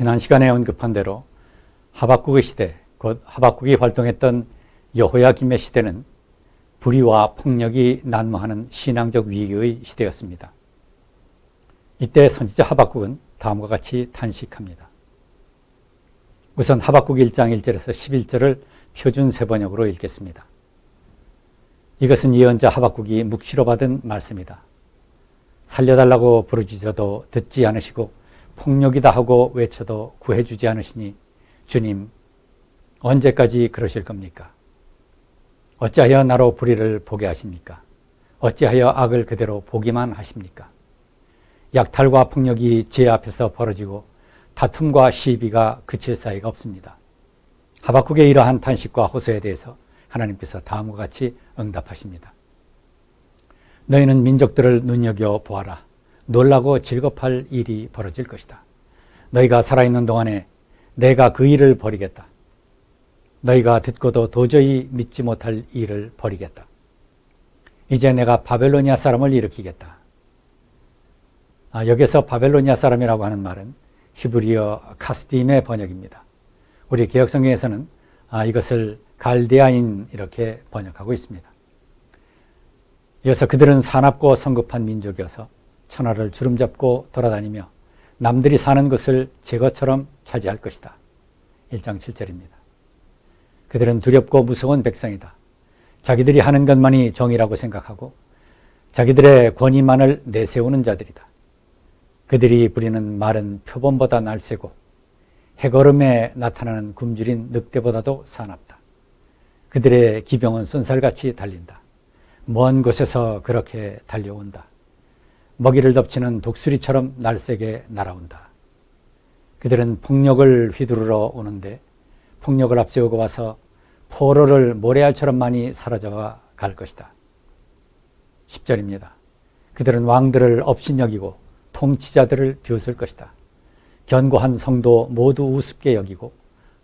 지난 시간에 언급한 대로 하박국의 시대, 곧 하박국이 활동했던 여호야김의 시대는 불의와 폭력이 난무하는 신앙적 위기의 시대였습니다. 이때 선지자 하박국은 다음과 같이 탄식합니다. 우선 하박국 1장 1절에서 11절을 표준 세번역으로 읽겠습니다. 이것은 예언자 하박국이 묵시로 받은 말씀이다. 살려달라고 부르짖어도 듣지 않으시고 폭력이다 하고 외쳐도 구해주지 않으시니 주님 언제까지 그러실 겁니까? 어찌하여 나로 불의를 보게 하십니까? 어찌하여 악을 그대로 보기만 하십니까? 약탈과 폭력이 제 앞에서 벌어지고 다툼과 시비가 그칠 사이가 없습니다. 하박국의 이러한 탄식과 호소에 대해서 하나님께서 다음과 같이 응답하십니다. 너희는 민족들을 눈여겨 보아라. 놀라고 즐겁할 일이 벌어질 것이다. 너희가 살아있는 동안에 내가 그 일을 버리겠다. 너희가 듣고도 도저히 믿지 못할 일을 버리겠다. 이제 내가 바벨로니아 사람을 일으키겠다. 아, 여기서 바벨로니아 사람이라고 하는 말은 히브리어 카스딤의 번역입니다. 우리 개혁성경에서는 아, 이것을 갈대아인 이렇게 번역하고 있습니다. 이어서 그들은 사납고 성급한 민족이어서 천하를 주름잡고 돌아다니며 남들이 사는 것을 제 것처럼 차지할 것이다. 1장 7절입니다. 그들은 두렵고 무서운 백성이다. 자기들이 하는 것만이 정의라고 생각하고 자기들의 권위만을 내세우는 자들이다. 그들이 부리는 말은 표범보다 날쌔고 해걸음에 나타나는 굶주린 늑대보다도 사납다. 그들의 기병은 쏜살같이 달린다. 먼 곳에서 그렇게 달려온다. 먹이를 덮치는 독수리처럼 날쌔게 날아온다. 그들은 폭력을 휘두르러 오는데 폭력을 앞세우고 와서 포로를 모래알처럼 많이 사라져가 갈 것이다. 10절입니다. 그들은 왕들을 업신여기고 통치자들을 비웃을 것이다. 견고한 성도 모두 우습게 여기고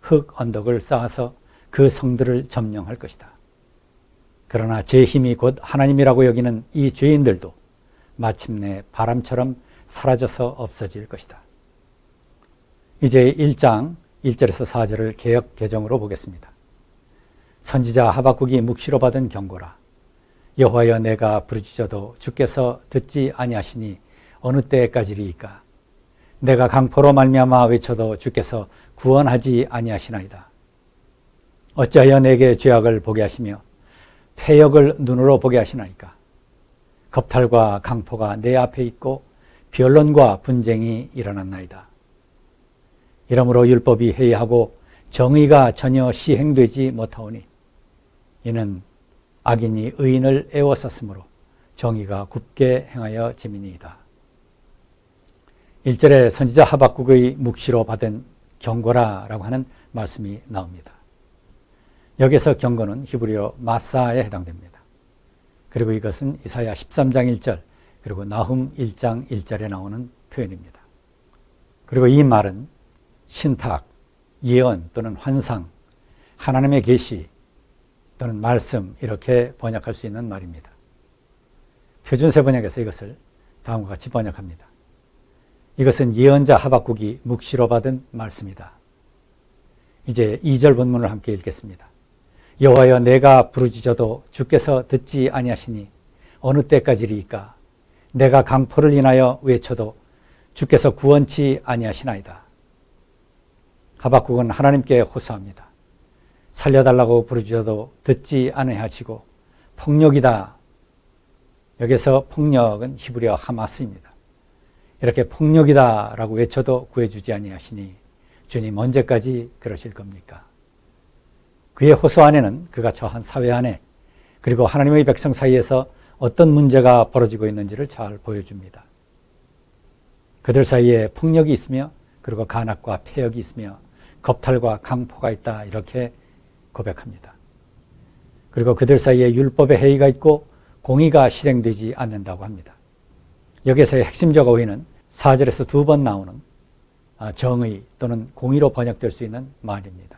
흙 언덕을 쌓아서 그 성들을 점령할 것이다. 그러나 제 힘이 곧 하나님이라고 여기는 이 죄인들도 마침내 바람처럼 사라져서 없어질 것이다. 이제 1장 1절에서 4절을 개혁 개정으로 보겠습니다. 선지자 하박국이 묵시로 받은 경고라. 여호와여 내가 부르짖어도 주께서 듣지 아니하시니 어느 때까지리이까? 내가 강포로 말미암아 외쳐도 주께서 구원하지 아니하시나이다. 어찌하여 내게 죄악을 보게 하시며 폐역을 눈으로 보게 하시나이까? 겁탈과 강포가 내 앞에 있고 변론과 분쟁이 일어났나이다. 이러므로 율법이 해이하고 정의가 전혀 시행되지 못하오니 이는 악인이 의인을 애워쌌으므로 정의가 굽게 행하여 재민이다. 1절에 선지자 하박국의 묵시로 받은 경고라 라고 하는 말씀이 나옵니다. 여기서 경고는 히브리어 마사에 해당됩니다. 그리고 이것은 이사야 13장 1절 그리고 나훔 1장 1절에 나오는 표현입니다. 그리고 이 말은 신탁, 예언 또는 환상, 하나님의 계시 또는 말씀 이렇게 번역할 수 있는 말입니다. 표준세 번역에서 이것을 다음과 같이 번역합니다. 이것은 예언자 하박국이 묵시로 받은 말씀이다. 이제 2절 본문을 함께 읽겠습니다. 여호와여 내가 부르짖어도 주께서 듣지 아니하시니 어느 때까지리이까 내가 강포를 인하여 외쳐도 주께서 구원치 아니하시나이다. 하박국은 하나님께 호소합니다. 살려달라고 부르짖어도 듣지 아니하시고 폭력이다. 여기서 폭력은 히브리어 하마스입니다. 이렇게 폭력이다라고 외쳐도 구해주지 아니하시니 주님 언제까지 그러실 겁니까? 그의 호소 안에는 그가 처한 사회 안에 그리고 하나님의 백성 사이에서 어떤 문제가 벌어지고 있는지를 잘 보여줍니다. 그들 사이에 폭력이 있으며 그리고 간악과 폐역이 있으며 겁탈과 강포가 있다 이렇게 고백합니다. 그리고 그들 사이에 율법의 해이가 있고 공의가 실행되지 않는다고 합니다. 여기서의 핵심적 어휘는 4절에서 두 번 나오는 아, 정의 또는 공의로 번역될 수 있는 말입니다.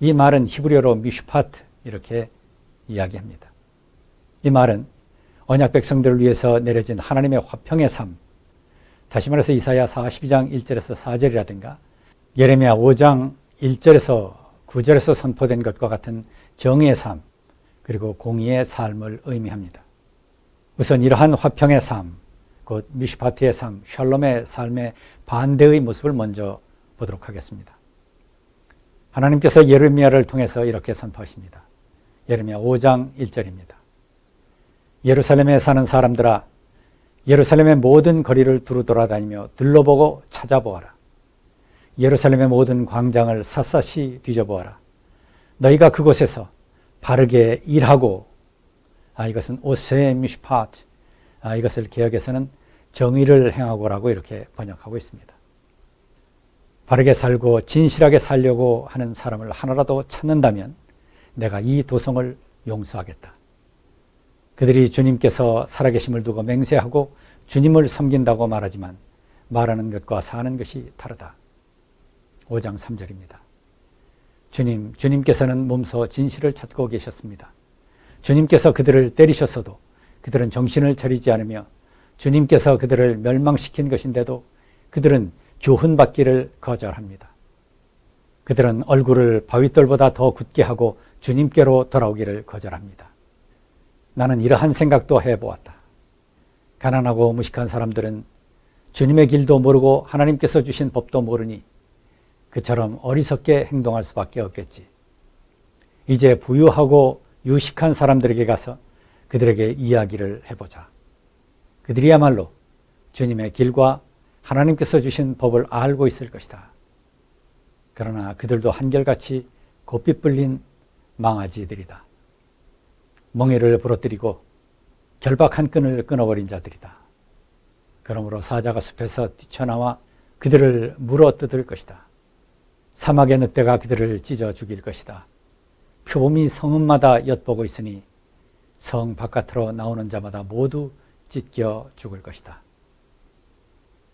이 말은 히브리어로 미슈파트 이렇게 이야기합니다. 이 말은 언약 백성들을 위해서 내려진 하나님의 화평의 삶, 다시 말해서 이사야 42장 1절에서 4절이라든가 예레미야 5장 1절에서 9절에서 선포된 것과 같은 정의의 삶 그리고 공의의 삶을 의미합니다. 우선 이러한 화평의 삶, 곧 미슈파티의 삶, 샬롬의 삶의 반대의 모습을 먼저 보도록 하겠습니다. 하나님께서 예레미야를 통해서 이렇게 선포하십니다. 예레미야 5장 1절입니다. 예루살렘에 사는 사람들아 예루살렘의 모든 거리를 두루 돌아다니며 둘러보고 찾아보아라. 예루살렘의 모든 광장을 샅샅이 뒤져보아라. 너희가 그곳에서 바르게 일하고 아 이것은 오세 미슈파트 아 이것을 개혁에서는 정의를 행하고라고 이렇게 번역하고 있습니다. 바르게 살고 진실하게 살려고 하는 사람을 하나라도 찾는다면 내가 이 도성을 용서하겠다. 그들이 주님께서 살아계심을 두고 맹세하고 주님을 섬긴다고 말하지만 말하는 것과 사는 것이 다르다. 5장 3절입니다. 주님, 주님께서는 몸소 진실을 찾고 계셨습니다. 주님께서 그들을 때리셨어도 그들은 정신을 차리지 않으며 주님께서 그들을 멸망시킨 것인데도 그들은 교훈받기를 거절합니다. 그들은 얼굴을 바위돌보다 더 굳게 하고 주님께로 돌아오기를 거절합니다. 나는 이러한 생각도 해보았다. 가난하고 무식한 사람들은 주님의 길도 모르고 하나님께서 주신 법도 모르니 그처럼 어리석게 행동할 수밖에 없겠지. 이제 부유하고 유식한 사람들에게 가서 그들에게 이야기를 해보자. 그들이야말로 주님의 길과 하나님께서 주신 법을 알고 있을 것이다. 그러나 그들도 한결같이 곱빗 불린 망아지들이다. 멍에를 부러뜨리고 결박한 끈을 끊어버린 자들이다. 그러므로 사자가 숲에서 뛰쳐나와 그들을 물어 뜯을 것이다. 사막의 늑대가 그들을 찢어 죽일 것이다. 표범이 성읍마다 엿보고 있으니 성 바깥으로 나오는 자마다 모두 찢겨 죽을 것이다.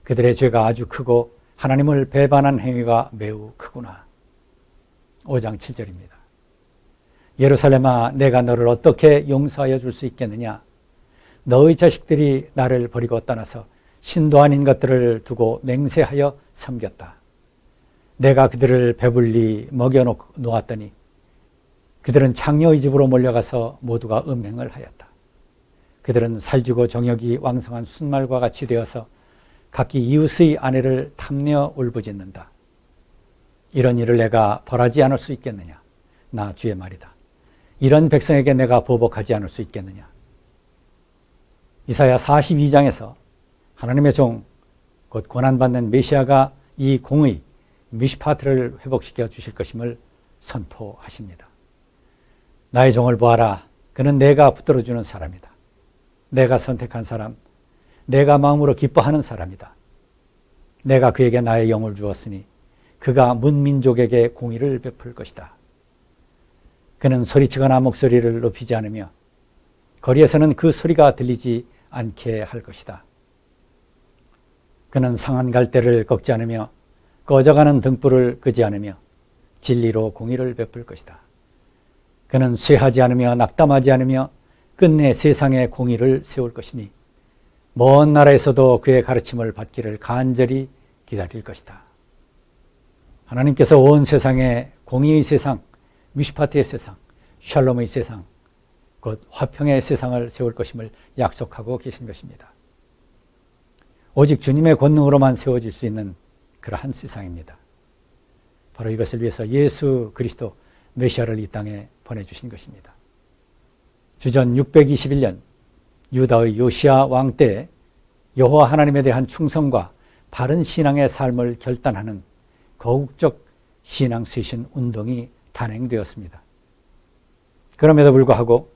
그들의 죄가 아주 크고 하나님을 배반한 행위가 매우 크구나. 5장 7절입니다. 예루살렘아 내가 너를 어떻게 용서하여 줄 수 있겠느냐 너의 자식들이 나를 버리고 떠나서 신도 아닌 것들을 두고 맹세하여 섬겼다. 내가 그들을 배불리 먹여 놓았더니 그들은 창녀의 집으로 몰려가서 모두가 음행을 하였다. 그들은 살지고 정욕이 왕성한 순말과 같이 되어서 각기 이웃의 아내를 탐내어 울부짖는다. 이런 일을 내가 벌하지 않을 수 있겠느냐? 나 주의 말이다. 이런 백성에게 내가 보복하지 않을 수 있겠느냐? 이사야 42장에서 하나님의 종, 곧 고난받는 메시아가 이 공의 미시파트를 회복시켜 주실 것임을 선포하십니다. 나의 종을 보아라. 그는 내가 붙들어주는 사람이다. 내가 선택한 사람, 내가 마음으로 기뻐하는 사람이다. 내가 그에게 나의 영을 주었으니 그가 문민족에게 공의를 베풀 것이다. 그는 소리치거나 목소리를 높이지 않으며 거리에서는 그 소리가 들리지 않게 할 것이다. 그는 상한 갈대를 꺾지 않으며 꺼져가는 등불을 끄지 않으며 진리로 공의를 베풀 것이다. 그는 쇠하지 않으며 낙담하지 않으며 끝내 세상에 공의를 세울 것이니 먼 나라에서도 그의 가르침을 받기를 간절히 기다릴 것이다. 하나님께서 온 세상에 공의의 세상, 미슈파트의 세상, 샬롬의 세상, 곧 화평의 세상을 세울 것임을 약속하고 계신 것입니다. 오직 주님의 권능으로만 세워질 수 있는 그러한 세상입니다. 바로 이것을 위해서 예수 그리스도 메시아를 이 땅에 보내주신 것입니다. 주전 621년 유다의 요시아 왕 때 여호와 하나님에 대한 충성과 바른 신앙의 삶을 결단하는 거국적 신앙 쇄신 운동이 단행되었습니다. 그럼에도 불구하고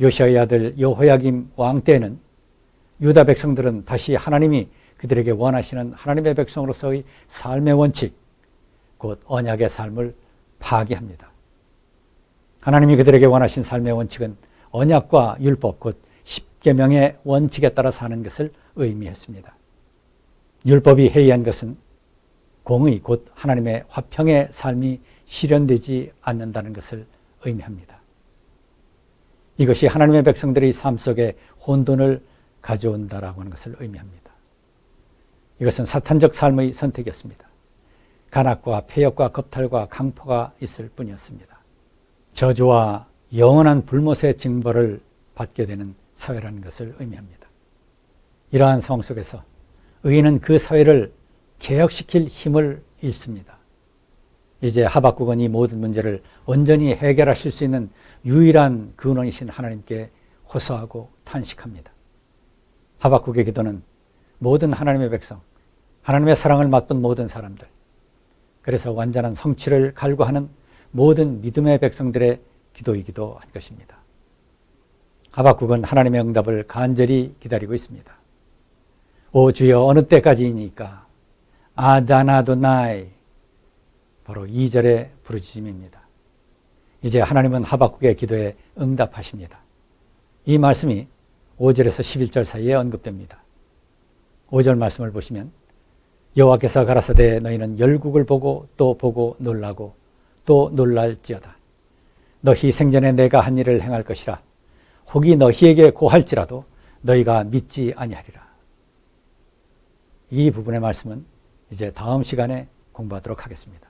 요시아의 아들 여호야김 왕 때는 유다 백성들은 다시 하나님이 그들에게 원하시는 하나님의 백성으로서의 삶의 원칙, 곧 언약의 삶을 파기합니다. 하나님이 그들에게 원하신 삶의 원칙은 언약과 율법, 곧십 계명의 원칙에 따라 사는 것을 의미했습니다. 율법이 해이한 것은 공의, 곧 하나님의 화평의 삶이 실현되지 않는다는 것을 의미합니다. 이것이 하나님의 백성들의 삶 속에 혼돈을 가져온다라고 하는 것을 의미합니다. 이것은 사탄적 삶의 선택이었습니다. 간악과 폐역과 겁탈과 강포가 있을 뿐이었습니다. 저주와 영원한 불못의 징벌을 받게 되는 사회라는 것을 의미합니다. 이러한 상황 속에서 의인은 그 사회를 개혁시킬 힘을 잃습니다. 이제 하박국은 이 모든 문제를 온전히 해결하실 수 있는 유일한 근원이신 하나님께 호소하고 탄식합니다. 하박국의 기도는 모든 하나님의 백성, 하나님의 사랑을 맛본 모든 사람들, 그래서 완전한 성취를 갈구하는 모든 믿음의 백성들의 기도이기도 한 것입니다. 하박국은 하나님의 응답을 간절히 기다리고 있습니다. 오 주여 어느 때까지이니까 아다나도나이 바로 2절의 부르짖음입니다. 이제 하나님은 하박국의 기도에 응답하십니다. 이 말씀이 5절에서 11절 사이에 언급됩니다. 5절 말씀을 보시면 여호와께서 가라사대 너희는 열국을 보고 또 보고 놀라고 또 놀랄지어다. 너희 생전에 내가 한 일을 행할 것이라. 혹이 너희에게 고할지라도 너희가 믿지 아니하리라. 이 부분의 말씀은 이제 다음 시간에 공부하도록 하겠습니다.